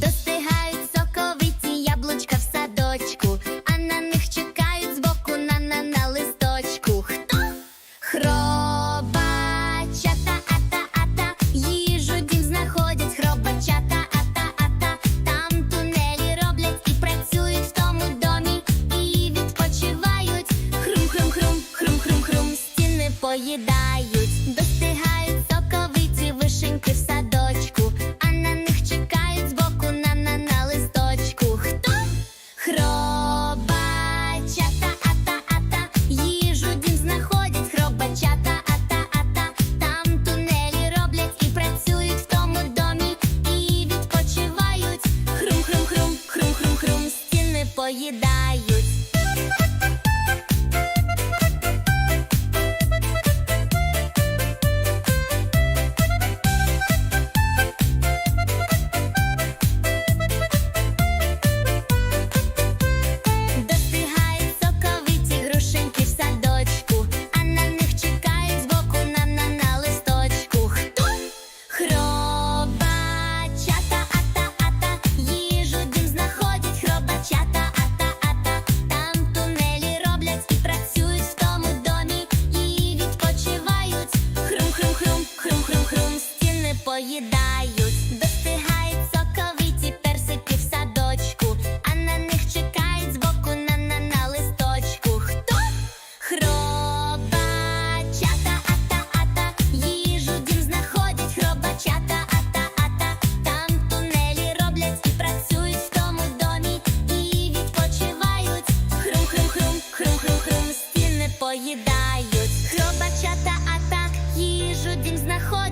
The а на них чекають збоку на на листочку. Хто? Хробачата, ата, ата, їжу дім знаходять, хробачата, ата, ата, там тунелі роблять і працюють в тому домі, і відпочивають. Хрум, хрум, хрум, хрум, хрум, хрум, стіни поїдають.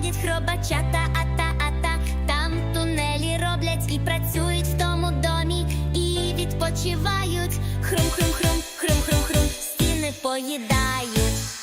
ходять хробачата, ата, ата, там тунелі роблять і працюють в тому домі, і відпочивають. Хрум-хрум-хрум, хрум-хрум-хрум, стіни поїдають.